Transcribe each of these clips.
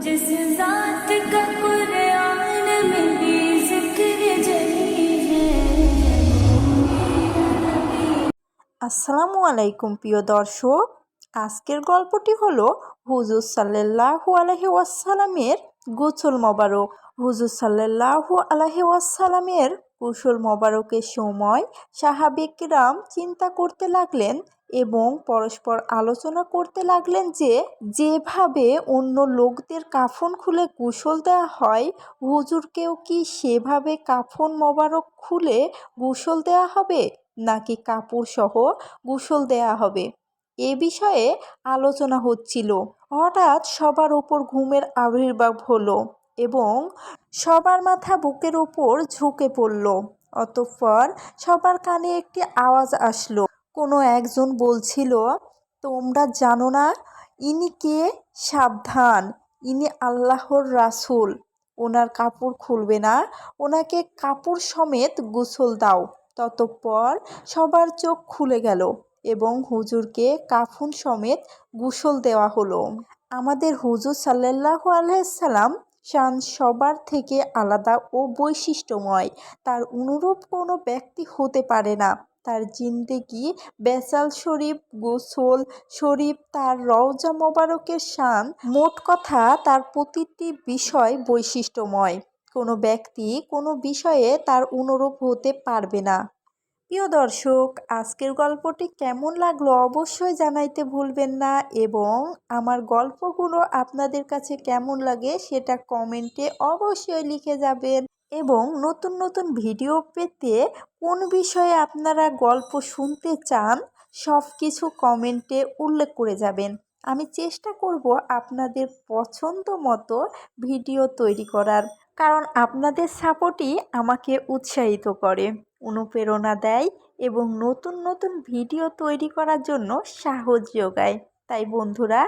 जिस जात का कुरान में भी जिक्र जली है আসসালামু আলাইকুম প্রিয় দর্শক আজকের গল্পটি হলো হুজুর সাল্লাহু আলহি ওয়াসালামের গোসল মোবারক হুজুর সাল্লাহু আলহি ওয়াসালামের গোসল মোবারকের সময় সাহাবিকরাম চিন্তা করতে লাগলেন এবং পরস্পর আলোচনা করতে লাগলেন যে, যেভাবে অন্য লোকদের কাফন খুলে গোসল দেওয়া হয়, হুজুরকেও কি সেভাবে কাফন মোবারক খুলে গোসল দেওয়া হবে, নাকি কাপড় সহ গোসল দেয়া হবে? এ বিষয়ে আলোচনা হচ্ছিল। হঠাৎ সবার ওপর ঘুমের আবির্ভাব হলো এবং সবার মাথা বুকের ওপর ঝুঁকে পড়ল। অতঃপর সবার কানে একটি আওয়াজ আসলো। কোনো একজন বলছিল, তোমরা জানো না, ইনি কে? সাবধান, ইনি আল্লাহর রাসূল। ওনার কাপড় খুলবে না, ওনাকে কাপড় সমেত গোসল দাও ততপর সবার চোখ খুলে গেল এবং হুজুরকে কাফন সমেত গোসল দেওয়া হলো। আমাদের হুজুর সাল্লাল্লাহু আলাইসাল্লাম শান সবার থেকে আলাদা ও বৈশিষ্ট্যময়। তার অনুরূপ কোনো ব্যক্তি হতে পারে না। তার জিন্দেগি, বেসাল শরীফ, গোসল শরীফ, তার রওজা মোবারকের শান, মোট কথা তার প্রতিটি বিষয় বৈশিষ্ট্যময়। কোনো ব্যক্তি কোনো বিষয়ে তার অনুরূপ হতে পারবে না। প্রিয় দর্শক, আজকের গল্পটি কেমন লাগল অবশ্যই জানাইতে ভুলবেন না এবং আমার গল্পগুলো আপনাদের কাছে কেমন লাগে সেটা কমেন্টে অবশ্যই লিখে যাবেন এবং নতুন নতুন ভিডিও পেতে কোন বিষয়ে আপনারা গল্প শুনতে চান সব কিছু কমেন্টে উল্লেখ করে যাবেন। আমি চেষ্টা করব আপনাদের পছন্দ মতো ভিডিও তৈরি করার, কারণ আপনাদের সাপোর্টই আমাকে উৎসাহিত করে। অনুপ্রেরণা দেয় এবং নতুন নতুন ভিডিও তৈরি করার জন্য সাহস যোগায়। তাই বন্ধুরা,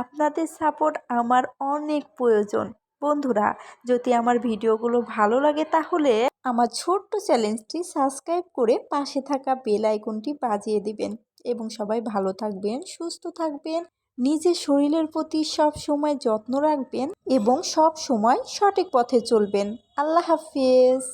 আপনাদের সাপোর্ট আমার অনেক প্রয়োজন। বন্ধুরা, যদি আমার ভিডিওগুলো ভালো লাগে তাহলে আমার ছোট্ট চ্যালেঞ্জটি সাবস্ক্রাইব করে পাশে থাকা বেল আইকনটি বাজিয়ে দিবেন। এবং সবাই ভালো থাকবেন, সুস্থ থাকবেন, নিজের শরীরের প্রতি সব সময় যত্ন রাখবেন এবং সব সময় সঠিক পথে চলবেন। আল্লাহ হাফিজ।